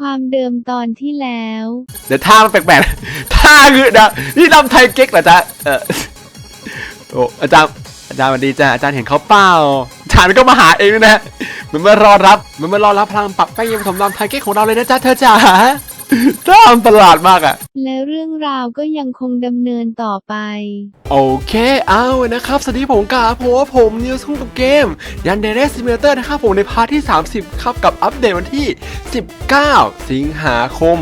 ความเดิมตอนที่แล้ว เดี๋ยวท่ามันแปลกๆ ท่าคือเดี๋ยวนี่ลำไทยเก๊กเหรอจ๊ะเออโอ้อาจารย์อาจารย์สวัสดีจ้ะอาจารย์เห็นเขาเปล่าอาจารย์ก็มาหาเองด้วยนะเหมันมารอรับเหมันมารอรับพลังปรับแป้งเย็นผสมลำไทยเก๊กของเราเลยนะจ๊ะเธอจ๋า ท่ามันประหลาดมากอะ และเรื่องราวก็ยังคงดำเนินต่อไป โอเค เอานะครับ สวัสดีผมกาผมว่าผมนิวส์กับเกม ยันเดเรสซิม l เตอร์นะครับ ผมในพาร์ทที่ 30 ครับ กับอัปเดตวันที่ 19 สิงหาคม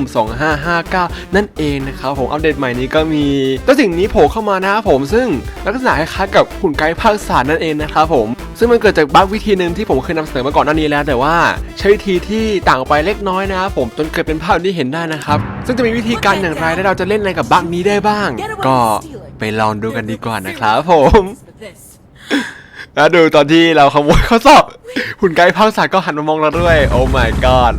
2559 นั่นเองนะครับ ผมอัปเดตใหม่นี้ก็มีตัวสิ่งนี้โผล่เข้ามานะครับผมซึ่งลักษณะคล้ายๆกับหุ่นไกด์ภาคสารนั่นเองนะครับผม ซึ่งมันเกิดจากบั๊กวิธีหนึ่งที่ผมเคยนำเสนอมาก่อนหน้านี้แล้ว แต่ว่าใช้วิธีที่ต่างออกไปเล็กน้อยนะครับผมจนเกิดเป็นภาพที่เห็นได้นะครับ ซึ่งจะมีวิธีการอย่างไรและเราจะเล่นอะไรกับบั๊กนี้ได้บ้าง ก็ไปลองดูกันดีกว่านะครับผมแล้วดูตอนที่เราขโมยข้อสอบหุ่นไกด์ภาคศาสตร์ก็หันมามองเราด้วย โอ้ my god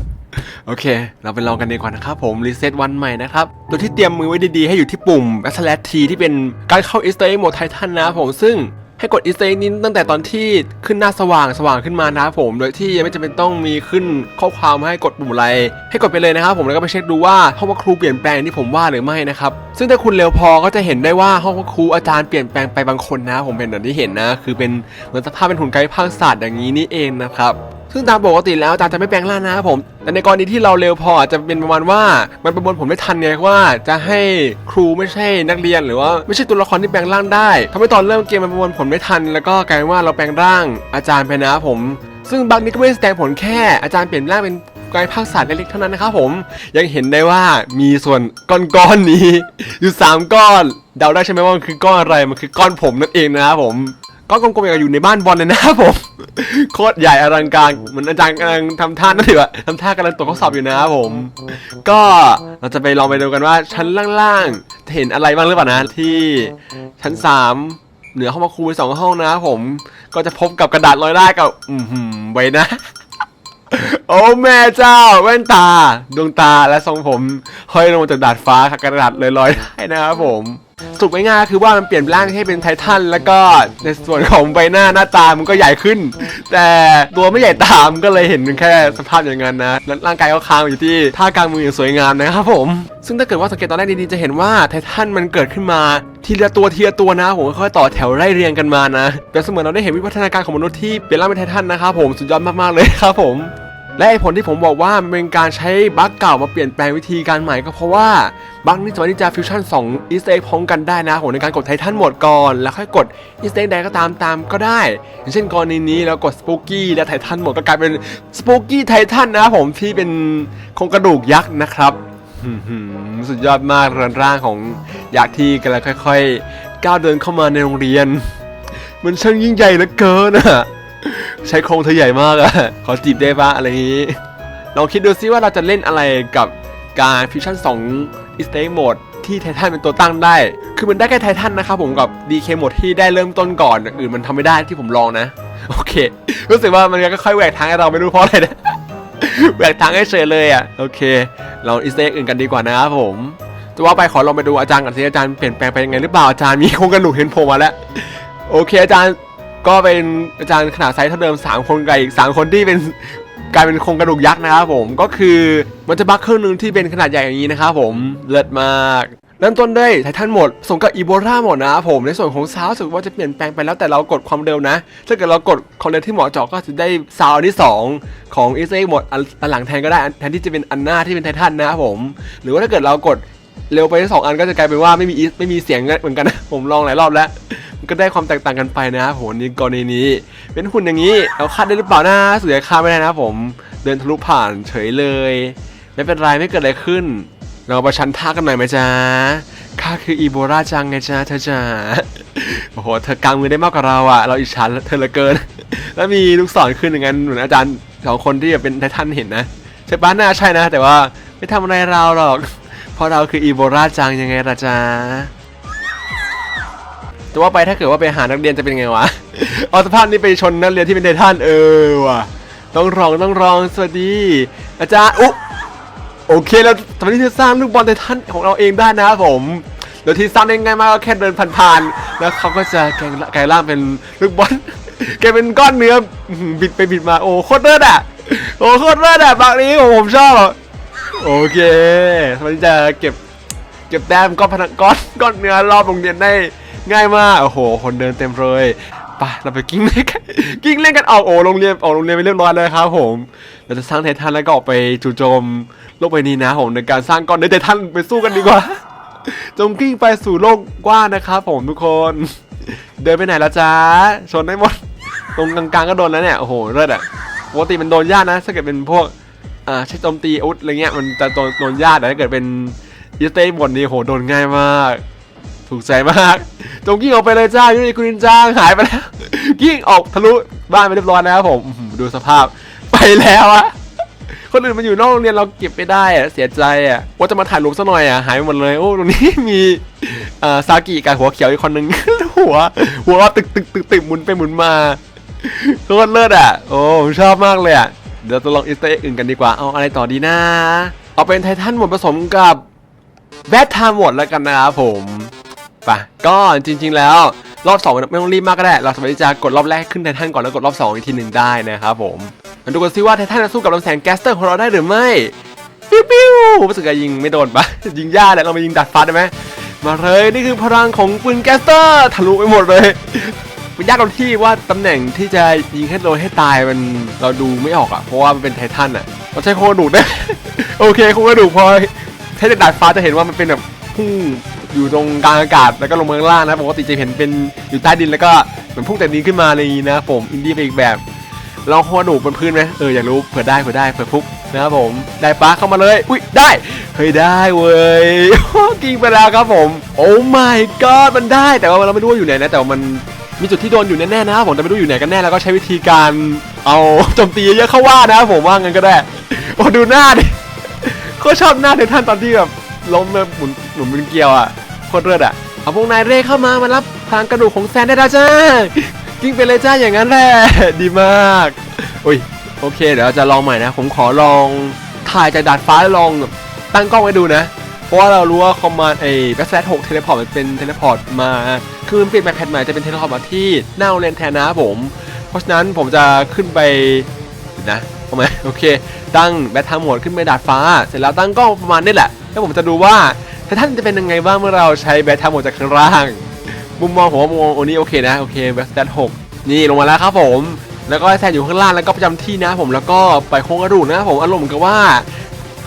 โอเค เราไปลองกันดีกว่านะครับผม รีเซ็ตวันใหม่นะครับ โดยที่เตรียมมือไว้ดีๆ ให้อยู่ที่ปุ่ม s l a s T ที่เป็นการเข้า Easter egg โหมดไททันนะผมซึ่ง ให้กดอีสเตอร์นี้ตั้งแต่ตอนที่ขึ้นหน้าสว่างสว่างขึ้นมานะครับผม โดยที่ยังไม่จำเป็นต้องมีขึ้นข้อความให้กดปุ่มอะไรให้กดไปเลยนะครับผมแล้วก็ไปเช็คดูว่าห้องพักครูเปลี่ยนแปลงที่ผมว่าหรือไม่นะครับซึ่งถ้าคุณเร็วพอก็จะเห็นได้ว่าห้องพักครูอาจารย์เปลี่ยนแปลงไปบางคนนะ ผมเป็นอย่างที่เห็นนะ คือเป็นเหมือนสภาพเป็นหุ่นไกด์ภาคศาสตร์อย่างนี้นี่เองนะครับ ซึ่งตามปกติแล้วอาจาจะไม่แปลงร่างนะครับผม แต่ในกรณีที่เราเร็วพออาจจะเป็นประมาณว่ามันประมวลผลไม่ทันไงว่า จะให้ครูไม่ใช่นักเรียนหรือว่าไม่ใช่ตัวละครที่แปลงร่างได้ทำให้ตอนเริ่มเกมมันประมวลผลไม่ทัน แล้วก็กลายเป็นว่าเราแปลงร่างอาจารย์ไปนะผม ซึ่งบางนี้ก็ไม่ได้แสดงผลแค่อาจารย์เปลี่ยนร่างเป็นกายภาคศาสตร์เล็กๆเท่านั้นนะครับผมยังเห็นได้ว่ามีส่วนก้อนๆนี้ อยู่สามก้อน เดาได้ใช่ไหมว่ามันคือก้อนอะไรมันคือก้อนผมนั่นเองนะครับผม ก้อนกลมๆอย่างอยู่ในบ้านบอลเลยนะครับผม โคตรใหญ่อลังการเหมือนอาจารย์กำลังทำท่านั่นถือว่าทำท่ากำลังตรวจข้อสอบอยู่นะครับผม ก็เราจะไปลองไปดูกันว่าชั้นล่างๆจะเห็นอะไรบ้างหรือเปล่านะที่ชั้นสามเหนือห้องมาครูไปสองห้องนะครับผม ก็จะพบกับกระดาษลอยได้กับ อือหือไว้นะ โอ้แม่เจ้า แว่นตา ดวงตาและทรงผมห้อยลงมาจากดาดฟ้าค่ะกระดาษลอยๆได้นะครับผม สรุปง่ายๆคือว่ามันเปลี่ยนร่างให้เป็นไททันแล้วก็ในส่วนของใบหน้าหน้าตามันก็ใหญ่ขึ้น แต่ตัวไม่ใหญ่ตามก็เลยเห็นแค่สภาพอย่างนั้นนะแล้วร่างกายก็ค้างอยู่ที่ท่ากลางมืออย่างสวยงามนะครับผม ซึ่งถ้าเกิดว่าสังเกตตอนแรกดีๆจะเห็นว่าไททันมันเกิดขึ้นมาทีละตัวทีละตัวนะผมค่อยๆต่อแถวไล่เรียงกันมานะแต่เสมือนเราได้เห็นวิวัฒนาการของมนุษย์ที่เปลี่ยนร่างเป็นไททันนะครับผมสุดยอดมากๆเลยครับผม และไอ้ผลที่ผมบอกว่ามันเป็นการใช้บั๊กเก่ามาเปลี่ยนแปลงวิธีการใหม่ก็เพราะว่าบั๊กนี้สามารถที่จะฟิวชั่น2อีสเอ็กพร้อมกันได้นะผมในการกดไททันหมดก่อน แล้วค่อยกดอีสเอ็กใดก็ตามตามก็ได้ อย่างเช่นกรณีนี้เรากดสปูกี้และไททันหมดก็กลายเป็นสปูกี้ไททันนะผมที่เป็นโครงกระดูกยักษ์นะครับสุดยอดมากเรือนร่างของยักษ์ที่กำลังค่อย ๆ ก้าวเดินเข้ามาในโรงเรียน มันช่างยิ่งใหญ่เหลือเกินอะ ใช้โครงเธอใหญ่มากอะขอจีบได้ปะอะไรงนี้ ลองคิดดูซิว่าเราจะเล่นอะไรกับการฟิวชั่น2อีสเต็กโหมดที่ไททันเป็นตัวตั้งได้ คือมันได้แค่ไททันนะครับผมกับ DK โหมดที่ได้เริ่มต้นก่อนอื่นมันทำไม่ได้ที่ผมลองนะ โอเค รู้สึกว่ามันก็ค่อยแหวกทางให้เราไม่รู้เพราะอะไรนะแหวกทางให้เฉยเลยอะโอเค เราอีสเต็กอื่นกันดีกว่านะครับผมจะว่าไปขอลองไปดูอาจารย์กันสิอาจารย์เปลี่ยนแปลงไปยังไงหรือเปล่าอาจารย์มีโครงกระดูกเห็นผล่มาแล้วโอเคอาจารย์ ก็เป็นอาจารย์ขนาดไซส์เท่าเดิม 3 คนกับอีก 3 คนที่เป็นกลายเป็นโครงกระดูกยักษ์นะครับผมก็คือมันจะบัคเครื่องหนึ่งที่เป็นขนาดใหญ่อย่างนี้นะครับผมเลิศมากเริ่มต้นด้วยไททันหมดส่งกับอีโบราหมดนะครับผมในส่วนของซาวสึกว่าจะเปลี่ยนแปลงไปแล้วแต่เรากดความเร็วนะ ถ้าเกิดเรากดความเร็วที่เหมาะเจาะก็จะได้ซาวที่ 2 ของ s อ x หมดอันหลังแทนก็ได้แทนที่จะเป็นอันหน้าที่เป็นไททันนะครับผม หรือว่าถ้าเกิดเรากด เร็วไปทั้งสองอันก็จะกลายเป็นว่าไม่มีไม่มีเสียงเหมือนกันนะผมลองหลายรอบแล้วมันก็ได้ความแตกต่างกันไปนะครับผมในกรณีนี้ เป็นหุ่นอย่างนี้เราคาดได้หรือเปล่านะเสุดท้ายคาดไม่ได้นะผมเดินทะลุผ่านเฉยเลย ไม่เป็นไรไม่เกิดอะไรขึ้น เราประชันท่ากันหน่อยไหมจ๊ะข้าคืออีโบราจังไงจ๊ะเธอจ๋าโอ้โหเธอกางมือได้มากกว่าเราอะเราอิจฉาเธอเหลือเกิน แล้วมีลูกศรขึ้นอย่างนั้นเหมือนอาจารย์สองคนที่เป็นไททันเห็นนะใช่ป้าน่าใช่นะ แต่ว่าไม่ทำอะไรเราหรอก เพราะเราคืออีโบราจังยังไงล่ะจ๊ะแต่ว่าไปถ้าเกิดว่าไปหานักเรียนจะเป็นไงวะเอาสภาพนี้ไปชนนักเรียนที่เป็นไททันเออว่ะต้องรองต้องรองสวัสดีอาจารย์อุ๊โอเคแล้วตอนนี้จะสร้างลูกบอลไททันของเราเองได้นะครับผมโดยที่สร้างได้ง่ายมากก็แค่เดินผ่านๆแล้วเขาก็จะแกงกลายร่างเป็นลูกบอลแกเป็นก้อนเนื้ออื้อหือบิดไปบิดมาโอ้โคตรเลิศอะโอ้โคตรเลิศอะบางนี้ผมผมชอบ โอเคมันจะเก็บเก็บแต้มก้อนพนักก้อนก้อนเนื้อรอบโรงเรียนได้ง่ายมาก โอ้โห คนเดินเต็มเลยไปเราไปกิ้งเล่นกันกิ้งเล่นกันออกโอ้โรงเรียนออกโรงเรียนไปเรียบร้อยแล้วครับผมเราจะสร้างไททันแล้วก็ออกไปจู่โจมโลกใบนี้นะผมในการสร้างก้อนเนื้อไททันไปสู้กันดีกว่า จงกิ้งไปสู่โลกกว้างนะครับผมทุกคน เดินไปไหนละจ๊ะชนได้หมด ตรงกลางๆก็โดนแล้วเนี่ยโอ้โหเลิศอะปกติมันโดนยากนะถ้าเกิดเป็นพวก อ่าใช้โจมตีอาวุธอะไรเงี้ยมันจะโดนโดนยากแต่ถ้าเกิดเป็นอีสเตย์บนนี่โหโดนง่ายมาก ถูกใจมากจงกิ้งออกไปเลยจ้ายูนิคุรินจ้างหายไปแล้วกิ้งออกทะลุบ้านไปเรียบร้อยแล้วครับผมดูสภาพไปแล้วอะคนอื่นมันอยู่นอกโรงเรียนเราเก็บไม่ได้อะเสียใจอะว่าจะมาถ่ายรูปซะหน่อยอะหายไปหมดเลยโอ้ตรงนี้มีอ่อซากิกับหัวเขียวอีกคนนึงหัว หัวตึกตึกตึกตึกหมุนไปหมุนมาโคตรเลิศอะโอ้ชอบมากเลยอะ เดี๋ยวจะลองอิสเตอร์อื่นกันดีกว่า เอาอะไรต่อดีนะ เอาเป็นไททันหมดผสมกับแบทไทม์หมดแล้วกันนะครับผมไปก็จริง ๆ แล้วรอบสองไม่ต้องรีบมากก็ได้ เราสามารถที่จะกดรอบแรกขึ้นไททันก่อนแล้วกดรอบสองอีกทีหนึ่งได้นะครับผมมาดูกันซิว่าไททันจะสู้กับลำแสงแก๊สเตอร์ของเราได้หรือไม่ปิ้วปิ้วรู้สึกจะยิงไม่โดนปะยิงยากแหละเรามายิงดัดฟ้าได้ไหมมาเลยนี่คือพลังของปืนแก๊สเตอร์ทะลุไปหมดเลย มันยากตรงที่ว่าตำแหน่งที่จะยิงให้โดนให้ตายมันเราดูไม่ออกอะเพราะว่ามันเป็นไททันอะเราใช้โครงกระดูกได้ โอเคโครงกระดูกพอใช้จากดาดฟ้าจะเห็นว่ามันเป็นแบบพุ่งอยู่ตรงกลางอากาศแล้วก็ลงเมาข้างล่างนะปกติจะเห็นเป็นอยู่ใต้ดินแล้วก็เหมือนพุ่งแต่ดินขึ้นมาอะไรอย่างนี้นะผมอินดี้ไปอีกแบบลองโครงกระดูกบนพื้นไหมเอออยากรู้เผื่อได้เผื่อได้เผื่อฟุกนะครับผมได้ปลาเข้ามาเลย อุ้ยได้เฮ้ยได้เว้ยกิ้งไปแล้วครับผม โอ้ my god มันได้แต่ว่าเราไม่รู้ว่าอยู่ไหนนะแต่ว่ามัน มีจุดที่โดนอยู่แน่ๆนะครับผมแต่ไม่รู้อยู่ไหนกันแน่แล้วก็ใช้วิธีการเอาโจมตีเยอะเข้าว่านะครับผมว่างั้นก็ได้ โอ้ดูหน้าดิโคตรชอบหน้าในท่านตอนที่แบบล้มเลยหมุนหมุนเป็นเกลียวอะโคตรเลิศอะเอาพวกนายเร่เข้ามามารับทางกระดูกของแซนได้แล้วจ้ากิ้งไปเลยจ้าอย่างนั้นแหละดีมากอุ้ยโอเคเดี๋ยวเราจะลองใหม่นะ ผมขอลองถ่ายจากดาดฟ้าแล้วลองตั้งกล้องไว้ดูนะ เพราะว่าเรารู้ว่าคอมมานด์ไอ้แบ็กแซดหกเทเลพอร์ตมันเป็นเทเลพอร์ตมา คือมันเปลี่ยนแปลงแพทใหม่จะเป็นเทเลพอร์ตมาที่หน้าโรงเรียนแทนนะผม เพราะฉะนั้นผมจะขึ้นไปนะทำไมโอเค ตั้งแบททามโหมดขึ้นไปดาดฟ้า เสร็จแล้วตั้งกล้องประมาณนี้แหละ แล้วผมจะดูว่าททันจะเป็นยังไงบ้างเมื่อเราใช้แบททามโหมดจากข้างล่าง มุมมองผมว่ามุมมองโอนี้โอเคนะ โอเคแบทแตทหกนี่ลงมาแล้วครับผม แล้วก็แซนอยู่ข้างล่างแล้วก็ประจำที่นะผม แล้วก็ไปโครงกระดูกนะผม อารมณ์เหมือนกับว่า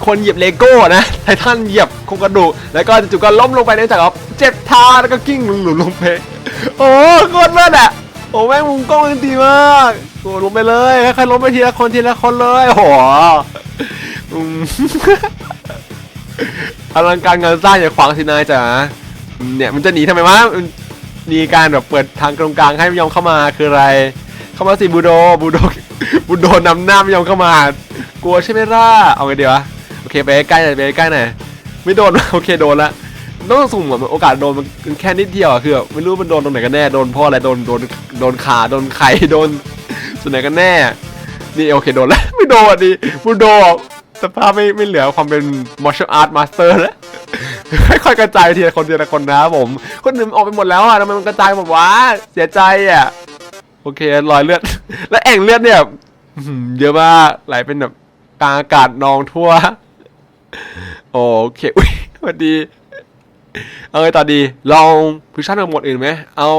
คนเหยียบเลโก้นะไททันเหยียบโครงกระดูกแล้วก็จู่ๆก็ล้มลงไปเนื่องจากว่าเจ็บเท้าแล้วก็กิ้งหลุมลงไปโอ้โคตรเลิศอะโอ้แม่งมุมกล้องมันดีมากโอ้ลงไปเลยค่อยๆล้มไปทีละคนทีละคนเลยโอ้โหอืมอลังการงานสร้างอย่าขวางสินายจ๋าเนี่ยมันจะหนีทำไมวะมีการแบบเปิดทางตรงกลางให้ไม่ยอมเข้ามาคืออะไร เข้ามาสิบูโดบูโดบูโดนำหน้าไม่ยอมเข้ามากลัวใช่ไหมล่ะเอาไงดีวะ โอเคไปใกล้หน่อยไปใกล้หน่อยไม่โดนโอเคโดนละต้องสุ่มอะโอกาสโดนมันแค่นิดเดียวอะคือไม่รู้มันโดนตรงไหนกันแน่โดนพราะอะไรโดนโดนโดนขาโดนไข่โดนส่วนไหนกันแน่นี่โอเคโดนแล้วไม่โดนดิบูโดสภาพไม่ไม่เหลือความเป็น martial art master แล้วค่อยๆกระจายทีละคนทีละคนนะครับผม คนอื่นออกไปหมดแล้วอะทำไมมันกระจายหมดวะเสียใจอะโอเครอยเลือด แล้วแอ่งเลือดเนี่ยเยอะมากไหลเป็นแบบกลางอากาศนองทั่ว โอเคอุ้ยสวัสดี เอาไงต่อดีลองฟิวชั่นกับโหมดอื่นไหมเอา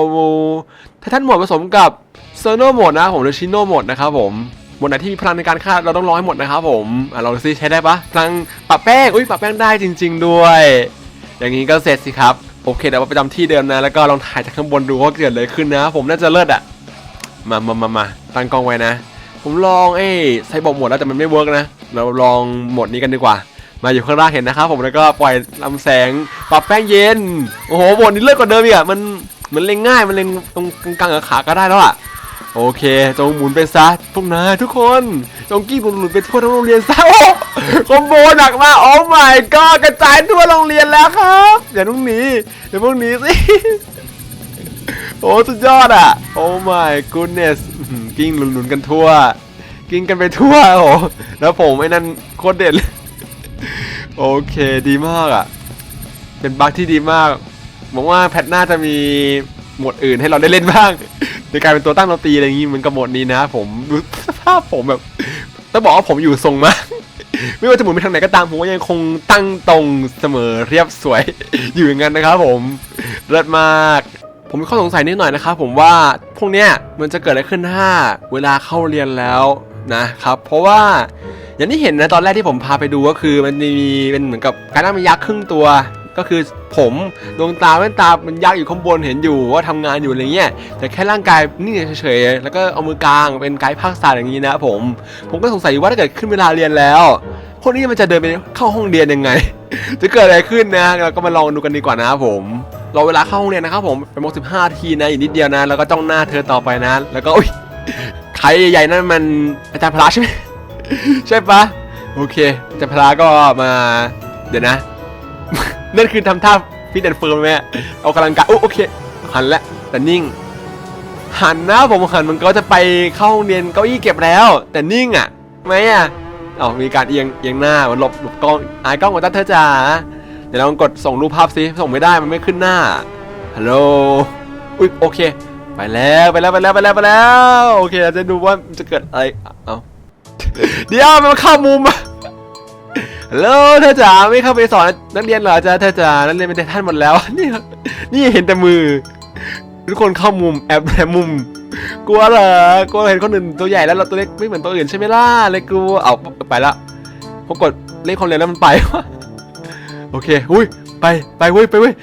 ไททันโหมดผสมกับเซอร์โนโหมดนะผมหรือชิโนโหมดนะครับผมหมดไหนที่มีพลังในการฆ่าเราต้องร้อให้หมดนะครับผมอะลองดูซิใช้ได้ปะพลังปรับแป้งอุ้ยปรับแป้งได้จริง ๆ ด้วย อย่างนี้ก็เสร็จสิครับโอเคเดี๋ยวเราไปจำที่เดิมนะ แล้วก็ลองถ่ายจากข้างบนดูว่าเกิดอะไรขึ้นนะ ผมน่าจะเลิศอะ มามามามาตั้งกล้องไว้นะ ผมลองเอ้ใช้บอกหมดแล้วแต่มันไม่เวิร์กนะ เราลองหมดนี้กันดีกว่า มาอยู่ข้างล่างเห็นนะครับผมแล้วก็ปล่อยลำแสงปรับแป้งเย็น โอ้โหโหมดนี้เลิศกว่าเดิมอีกอะมันมันเล็งง่ายมันเล็งตรงกลางๆขาก็ได้แล้วอะโอเคจงหมุนไปซะพวกนายทุกคนจงกี้หมุนหมุนไปทั่วทั้งโรงเรียนซะโอ้คอมโบหนักมากโอ้ my god กระจายทั่วโรงเรียนแล้วครับอย่าต้องหนีอย่าพิ่งหนีสิโอ้สุดยอดอะโอ้ my goodness อื้อหือกิ้งหลุนๆกันทั่ว กิ้งกันไปทั่วโอ้โหแล้วผมไอ้นั่นโคตรเด็ดเลย โอเคดีมากอะ เป็นบั๊กที่ดีมากหวังว่าแพทหน้าจะมีโหมดอื่นให้เราได้เล่นบ้าง ในการเป็นตัวตั้งดนตรีอะไรอย่างงี้มันกับโหมดนี้นะ ผมดูสภาพผมแบบต้องบอกว่าผมอยู่ทรงมากไม่ว่าจะหมุนไปทางไหนก็ตามผมก็ยังคงตั้งตรงเสมอเรียบสวย อยู่อย่างนั้นนะครับผมเลิศมาก ผมมีข้อสงสัยนิดหน่อยนะครับผมว่าพวกเนี้ยมันจะเกิดอะไรขึ้นถ้าเวลาเข้าเรียนแล้วนะครับ เพราะว่า อย่างที่เห็นนะตอนแรกที่ผมพาไปดูก็คือมันมีเป็นเหมือนกับการนั่งเป็นยักษ์ครึ่งตัว ก็คือผมดวงตาแว่นตามันยักษ์อยู่ข้างบนเห็นอยู่ว่าทำงานอยู่อะไรเงี้ยแต่แค่ร่างกายนิ่เฉยๆแล้วก็เอามือกลางเป็นไกด์ภาคศาสตร์อย่างนี้นะผม ผมก็สงสัยว่าถ้าเกิดขึ้นเวลาเรียนแล้วพวกนี้มันจะเดินไปเข้าห้องเรียนยังไง จะเกิดอะไรขึ้นนะเราก็มาลองดูกันดีกว่านะผมรอเวลาเข้าห้องเรียนนะครับผมเป็นโมงสิบห้าทีนะอีกนิดเดียวนะแล้วก็จ้องหน้าเธอต่อไปนะ แล้วก็อุ้ยใครใหญ่นั่นมันอาจารย์พละใช่ไหม ใช่ปะโอเคจารย์พละก็มา เดี๋ยวนะ นั่นคือทำท่าฟิตแอนเฟิร์มไหมเอากำลังกายโอเค หันแล้วแต่นิ่ง หันนะผมหันมันก็จะไปเข้าห้องเรียนเก้าอี้เก็บแล้ว แต่นิ่งอะไหมอะอ๋อมีการเอียงเอียงหน้ามันหลบหลบกล้องอายกล้องมาตั้งเธอจ๋าเดี๋ยวเราลองกดส่งรูปภาพสิส่งไม่ได้มันไม่ขึ้นหน้าฮัลโหลอุ๊ยโอเค ไปแล้วไปแล้วไปแล้วไปแล้วไปแล้วโอเคเราจะดูว่าจะเกิดอะไรเอา เดี๋ยวมันเข้ามุมอะฮัลโหลเธอจ๋าไม่เข้าไปสอนนักเรียนเหรอจ๊ะเธอจ๋านักเรียนเป็นท่านหมดแล้วนี่นี่เห็นแต่มือ ทุกคนเข้ามุมแอบแอบมุม กลัวเหรอกลัวเห็นคนอื่นตัวใหญ่แล้วเราตัวเล็กไม่เหมือนตัวอื่นใช่ไหมล่ะเลยกลัวเอาไปละพอกดเลขคนเรนแล้วมันไปวะโอเคอุ้ยไปไปเว้ยไปเว้ย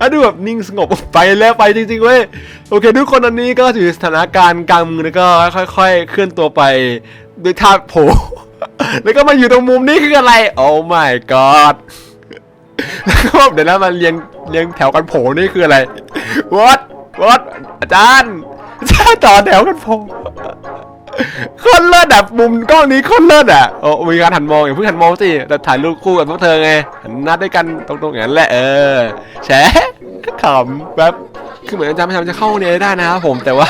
อะดูแบบนิ่งสงบไปแล้วไปจริงๆเว้ยโอเค ทุกคนอันนี้ก็ถือสถานการณ์กลางมือแล้วก็ค่อย ๆ เคลื่อนตัวไป ด้วยท่าโผแล้วก็มาอยู่ตรงมุมนี้คืออะไร โอ้ my god แล้วก็เดี๋ยวนะมาเรียงเรียงแถวกันโผล่นี่คืออะไร what what อาจารย์อาจารย์ต่อแถวกันโผล่คนเลิศแบบมุมกล้องนี้คนเลิศอะโอ้มีการหันมองอย่าเพิ่งหันมองสิแต่ถ่ายรูปคู่กับพวกเธอไงหันหน้าด้วยกันตรงๆอย่างนั้นแหละเออแฉขำแบบคือเหมือนอาจารย์พยายามจะเข้าเรียได้นะครับผมแต่ว่า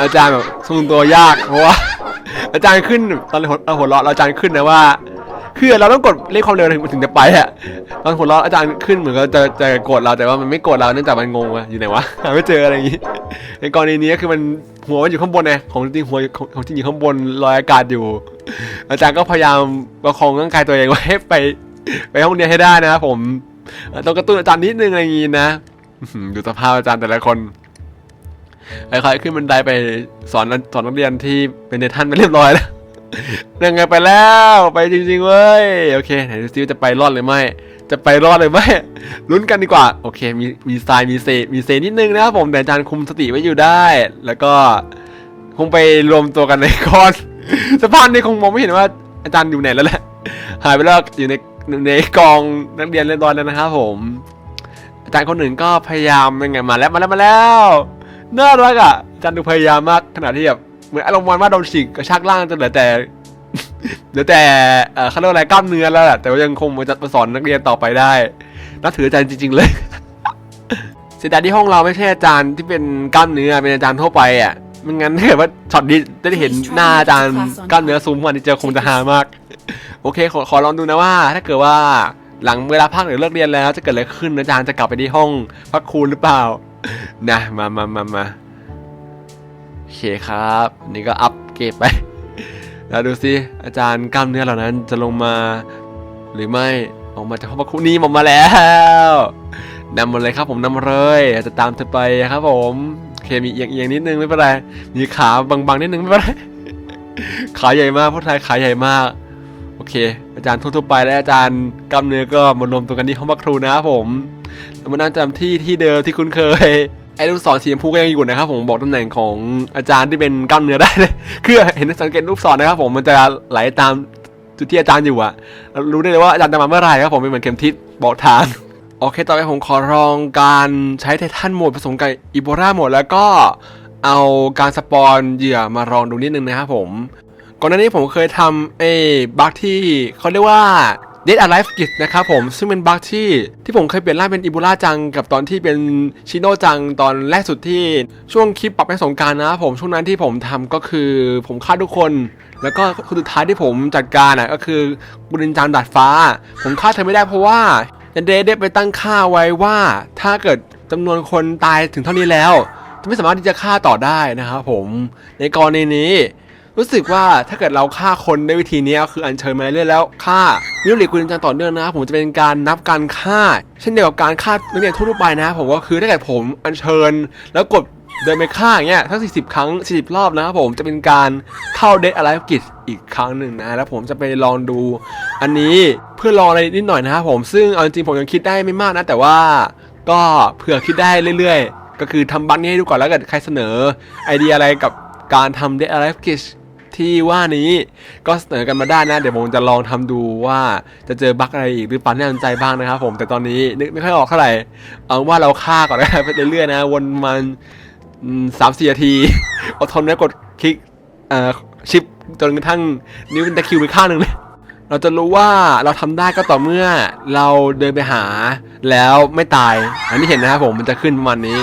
อาจารย์แบบทรงตัวยากเพราะว่า อาจารย์ขึ้นตอนเราหัวเราะเราอาจารย์ขึ้นนะว่าคือเราต้องกดเลขความเร็วถึงถึงจะไปอะตอนหัวเราะอาจารย์ขึ้นเหมือนก็จะจะกดเราแต่ว่ามันไม่กดเราเนื่องจากมันงงอะอยู่ไหนวะหาไม่เจออะไรอย่างงี้ในกรณีนี้คือมันหัวมันอยู่ข้างบนไงของจริงหัวของจริงอยู่ข้างบนลอยอากาศอยู่ อาจารย์ก็พยายามประคองร่างกายตัวเองไว้ไป ไปห้องเรียนให้ได้นะผมต้องกระตุ้นอาจารย์นิดนึงอะไรอย่างงี้นะดูสภาพอาจารย์แต่ละคน ค่อยๆขึ้นบันไดไปสอนสอนนักเรียนที่เป็นเนท่านไปเรียบร้อยแล้วยังไงไปแล้วไปจริงๆเว้ยโอเคไหนดูซิวจะไปรอดหรือไม่ จะไปรอดหรือไม่ลุ้นกันดีกว่า โอเค มีมีทรายมีเซมีเซนิดนึงนะครับผมแต่อาจารย์คุมสติไว้อยู่ได้ แล้วก็คงไปรวมตัวกันในคอนสภาพนี้คงมองไม่เห็นว่าอาจารย์อยู่ไหนแล้วแหละหายไปแล้วอยู่ในในกองนักเรียนเรียบร้อยแล้วนะครับผม อาจารย์คนอื่นก็พยายามยังไงมาแล้วมาแล้วมาแล้ว น่ารักอะจารย์ดูพยายามมากขนาดที่แบบเหมือนอารมณ์วันว่าโดนฉีกกระชากล่างจนเหลือแต่เหลือแต่เอ่อเขาเรียกว่าอะไรกล้ามเนื้อแล้วแหละแต่ว่ายังคงมาจะมาสอนนักเรียนต่อไปได้นับถืออาจารย์จริง ๆ เลยเสียดายที่ห้องเราไม่ใช่อาจารย์ที่เป็นกล้ามเนื้อเป็นอาจารย์ทั่วไปอะไม่งั้นถ้าเกิดว่าช็อตนี้ได้เห็นหน้าอาจารย์กล้ามเนื้อซูมวันนี้เจอคงจะฮามาก โอเคขอขอลองดูนะว่า ถ้าเกิดว่าหลังเวลาพักหรือเลิกเรียนแล้วจะเกิดอะไรขึ้นอาจารย์จะกลับไปที่ห้องพักครูหรือเปล่า นะมามามามาโอเคครับ นี่ก็อัพเกรดไป แล้วดูสิอาจารย์กล้ามเนื้อเหล่านั้นจะลงมา หรือไม่ออกมาจากห้องพักครูนี่ออกมาแล้วนำมาเลยครับผมนำมาเลยจะตามเธอไปครับผมโอเคมีเอียงเอียงนิดนึงไม่เป็นไรมีขาบางๆนิดนึงไม่เป็นไรขาใหญ่มากพวกไทยขาใหญ่มากโอเค อาจารย์ทั่วๆไปและอาจารย์กล้ามเนื้อก็มารวมตัวกันที่ห้องพักครูนะครับผม มานั่งจำที่ที่เดิมที่คุ้นเคย ไอ้ลูกศรสีชมพูก็ยังอยู่นะครับผมบอกตำแหน่งของอาจารย์ที่เป็นกล้ามเนื้อได้เลยคือเห็นสังเกตรูปศรนะครับผมมันจะไหลตามจุดที่อาจารย์อยู่อะรู้ได้เลยว่าอาจารย์จะมาเมื่อไหร่ครับผมเป็นเหมือนเข็มทิศบอกทางโอเค ต่อไปผมขอลองการใช้ไททันโหมดผสมกับอีโบราโหมดแล้วก็เอาการสปอนเหยื่อมาลองดูนิดนึงนะครับผม ก่อนหน้านี้ผมเคยทำไอ้บั๊กที่เขาเรียกว่า Dead Alive Git นะครับผมซึ่งเป็นบั๊กที่ที่ผมเคยเปลี่ยนร่างเป็นอิบูล่าจังกับตอนที่เป็นชิโนจังตอนแรกสุดที่ช่วงคลิปปรับให้สงการนะครับผมช่วงนั้นที่ผมทำก็คือผมฆ่าทุกคน แล้วก็คนสุดท้ายที่ผมจัดการอะก็คือบุรินจังดาดฟ้า ผมฆ่าเธอไม่ได้เพราะว่ายันเดย์ได้ไปตั้งค่าไว้ว่าถ้าเกิดจำนวนคนตายถึงเท่านี้แล้ว จะไม่สามารถที่จะฆ่าต่อได้นะครับผมในกรณีนี้ รู้สึกว่าถ้าเกิดเราฆ่าคนด้วยวิธีนี้คืออัญเชิญมาเรื่อยๆแล้วฆ่ามิวริกุลินจังต่อเนื่องนะครับผมจะเป็นการนับการฆ่า เช่นเดียวกับการฆ่านักเรียนทั่วไปนะ ผมก็คือถ้าเกิดผมอัญเชิญ แล้วกดเดินไปฆ่าอย่างเงี้ยทั้ง 40 ครั้ง 40 รอบนะครับผมจะเป็นการเข้าเดทอะไรกิจอีกครั้งหนึ่งนะ แล้วผมจะไปลองดูอันนี้เพื่อลองอะไรนิดหน่อยนะครับผมซึ่งเอาจริงผมยังคิดได้ไม่มากนะ แต่ว่าก็เผื่อคิดได้เรื่อย ๆ ก็คือทำบัคนี้ให้ดูก่อนแล้วเกิดใครเสนอไอเดียอะไรกับการทำ Dead Alive Gish ที่ว่านี้ก็เสนอกันมาได้นะ เดี๋ยวผมจะลองทำดูว่าจะเจอบั๊กอะไรอีกหรือปล่าที่น่าสนใจบ้างนะครับผมแต่ตอนนี้นึกไม่ค่อยออกเท่าไหร่เอาว่าเราฆ่าก่อนนะครับไปเรื่อยๆนะ วนมันสามสี่นาทีอดทนแล้วกดคลิกอ่อชิปจนกระทั่งนิ้วเป็นตะคิวไปข้างหนึ่งเลยเราจะรู้ว่าเราทำได้ก็ต่อเมื่อเราเดินไปหาแล้วไม่ตาย อันนี้เห็นนะครับผมมันจะขึ้นประมาณนี้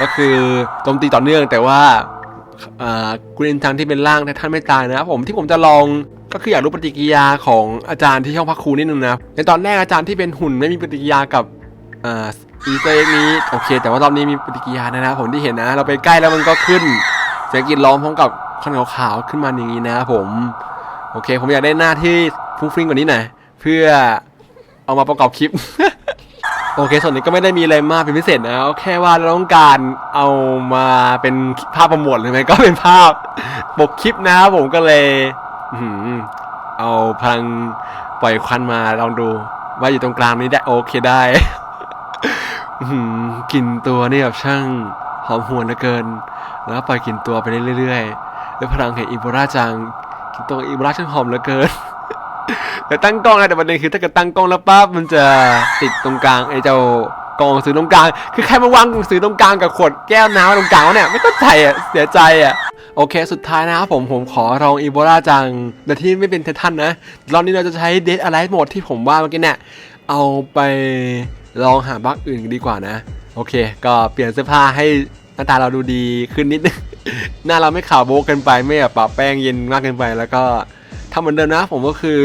ก็คือโจมตีต่อเนื่องแต่ว่า กรีนทังที่เป็นร่างแต่ท่านไม่ตายนะครับผมที่ผมจะลองก็คืออยากรู้ปฏิกิริยาของอาจารย์ที่ช่องพักครูนิดนึงนะในตอนแรกอาจารย์ที่เป็นหุ่นไม่มีปฏิกิริยากับอีเตอร์นี้โอเค แต่ว่ารอบนี้มีปฏิกิริยานะครับผมที่เห็นนะ เราไปใกล้แล้วมันก็ขึ้นเสียงกรีดร้องพร้อมกับคันขาวๆขึ้นมาอย่างนี้นะครับผมโอเค ผมอยากได้หน้าที่ฟุ้งฟิ้งกว่านี้หน่อยเพื่อเอามาประกอบคลิป โอเค ส่วนนี้ก็ไม่ได้มีอะไรมากเป็นพิเศษนะแค่ว่าเราต้องการเอามาเป็นภาพปรโมทเลยไหมก็เป็นภาพปกคลิปนะผมก็เลยอเอาพลังปล่อยควันมาลองดู ว่าอยู่ตรงกลางนี้ได้โอเคได้อกลิ่นตัวนี่แบบช่างหอมหวนเหลือเกิน แล้วปล่อยกลิ่นตัวไปเรื่อยๆด้วยพลังแห่งอิโบราจังกลิ่นตัวอิโบราช่างหอมเหลือเกิน แต่ตั้งกล้องนะแต่ประเด็นคือถ้าเกิดตั้งกล้องแล้วปั๊บมันจะติดตรงกลางไอ้เจ้ากล่องสือตรงกลาง คือใครมาวางหนังสือตรงกลางกับขวดแก้วน้ำตรงกลางเนี่ยไม่เข้าใจอะเสียใจอะโอเค สุดท้ายนะครับผมผมขอลองอีโบลาจังแต่ที่ไม่เป็นเททันนะรอบนี้เราจะใช้เดทอะไรโหมดที่ผมว่าเมื่อกี้เนี่ยเอาไปลองหาบั๊กอื่นดีกว่านะ โอเค ก็เปลี่ยนเสื้อผ้าให้หน้าตาเราดูดีขึ้นนิดนึง หน้าเราไม่ขาวโบกเกินไปไม่แบบปะแป้งเย็นมากเกินไปแล้วก็ทำเหมือนเดิมนะผมก็คือ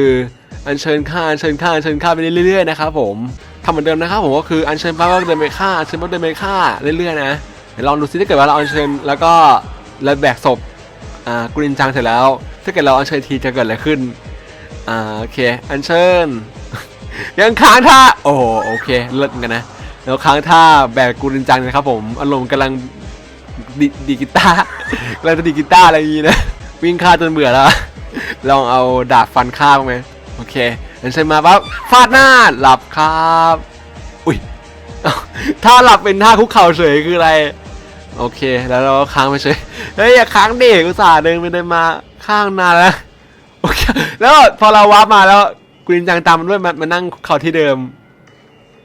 อัญเชิญข้าอัญเชิญข้าอัญเชิญข้าไปเรื่อยๆนะครับผมทำเหมือนเดิมนะครับผมก็คืออัญเชิญป้าว่าเดินไปฆ่าอัญเชิญป้าเดินไปฆ่าเรื่อยๆนะเดี๋ยวลองดูซิถ้าเกิดว่าเราอัญเชิญแล้วก็เราแบกศพอ่ากรินจังเสร็จแล้วถ้าเกิดเราอัญเชิญทีจะเกิดอะไรขึ้นอ่าโอเคอัญเชิญ ยังค้างท่าโอ้โหโอเคเลิศเหมือนกันนะแล้วค้างท่าแบกกุรินจังนะครับผมอารมณ์กำลังดีดีกีตาร์กำลังจะดีกีตาร์อะไรอย่างนี้นะวิ่งฆ่าจนเบื่อแล้ว ลองเอาดาบฟันข้าไหม โอเคอันเชิญมาปั๊บฟาดหน้าหลับครับ อุ้ยเอ้าถ้าหลับเป็นท่าคุกเข่าเฉยคืออะไร โอเค แล้วเราค้างไปเฉยเฮ้ยอย่าค้างเด็กอุตส่าห์เดินไปเดินมาข้างนานแล้วโอเคแล้วพอเราวาร์ปมาแล้วกรีนจังตามมันด้วยมันมานั่งเข่าที่เดิม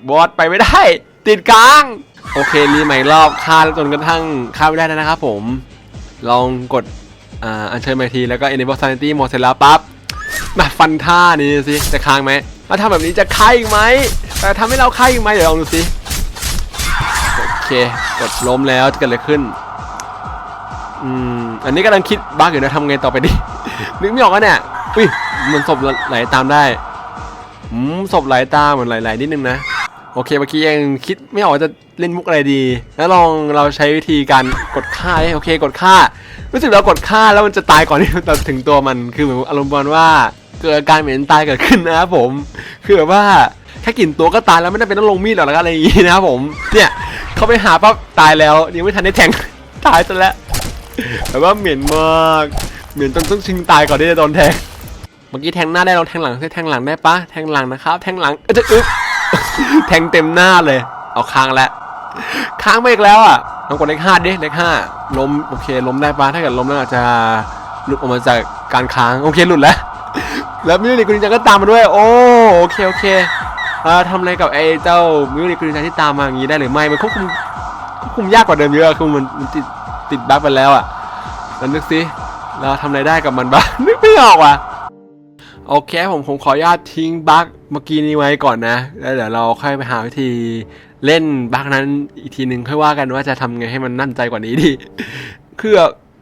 บอสไปไม่ได้ ติดกลาง โอเครีใหม่รอบฆ่าจนกระทั่งฆ่าไม่ได้นะครับผม ลองกดอ่าอัญเชิญมาทีแล้วก็ enable sanity หมดเสร็จแล้วปั๊บ มาฟันท่านี้สิจะค้างไหมมาทำแบบนี้จะค้างอีกไหมแต่ทำให้เราค้างอีกไหมเดี๋ยวลองดูสิโอเคกดล้มแล้วจะเกิดอะไรขึ้นอืมอันนี้กำลังคิดบั๊กอยู่นะทำไงต่อไปดีนึกไม่ออกอะเนี่ยอุ้ยเหมันศพไหลตามได้อืมศพไหลตามเหมือนไหลๆนิดนึงนะโอเคเมื่อกี้ยังคิดไม่ออกว่าจะเล่นมุกอะไรดี แล้วลองเราใช้วิธีการกดฆ่าดิโอเคกดฆ่า รู้สึกเรากดฆ่าแล้วมันจะตายก่อนที่จะถึงตัวมันคือเหมือนอารมณ์ประมาณว่าเกิดอาการเหม็นตายเกิดขึ้นนะครับผม คือแบบว่าแค่กลิ่นตัวก็ตายแล้วไม่ได้เป็นต้องลงมีดหรอกอะไรอย่างงี้นะครับผมเนี่ยเขาไปหาปั๊บตายแล้วยังไม่ทันได้แทงตายซะแล้วแบบว่าเหม็นมากเหม็นจนต้องชิงตายก่อนที่จะโดนแทงเมื่อกี้แทงหน้าได้ลองแทงหลังใช่แทงหลังได้ปะแทงหลังนะครับแทงหลังเอ้ยจะอึ๊บแทงเต็มหน้าเลย เอาค้างแล้ว ค้างไปอีกแล้วอะลองกดเลขห้าดิเลขห้าล้มโอเคล้มได้ปะถ้าเกิดล้มแล้วอาจจะหลุดออกมาจากการค้างโอเคหลุดแล้วแล้วมิวนิกุนิจังก็ตามมาด้วย โอ้โอเคโอเคเอ่อทำอะไรกับไอ้เจ้ามิวนิกุนิจังที่ตามมาอย่างนี้ได้หรือไม่มันควบคุมควบคุมยากกว่าเดิมเยอะคือมันมันติดติดบั๊กไปแล้วอะแล้วนึกสิเราทำอะไรได้กับมันบ้างนึกไม่ออกว่ะ โอเคผมผมขออนุญาตทิ้งบั๊กเมื่อกี้นี้ไว้ก่อนนะ แล้วเดี๋ยวเราค่อยไปหาวิธีเล่นบั๊กนั้นอีกทีหนึ่งค่อยว่ากันว่าจะทำไงให้มันนั่นใจกว่านี้ดี คือ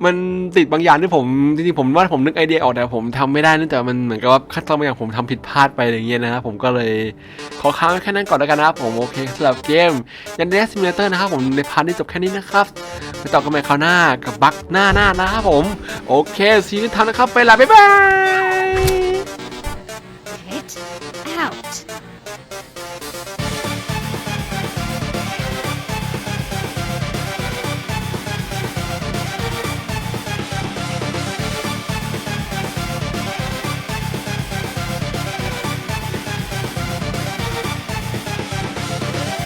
มันติดบางอย่างที่ผมจริงๆผมว่าผมนึกไอเดียออกแต่ผมทำไม่ได้เนื่องจากมันเหมือนกับว่าขั้นตอนบางอย่างผมทำผิดพลาดไปอะไรเงี้ยนะครับผมก็เลยขอค้างแค่นั้นก่อนแล้วกันนะครับผมโอเคสำหรับเกมยันเดสซิมูเลเตอร์นะครับผมในพาร์ทนี้จบแค่นี้นะครับไปต่อกันใหม่คราวหน้ากับบั๊กหน้าหน้านะครับผม โอเคซีนทำนะครับไปละบ๊ายบาย out.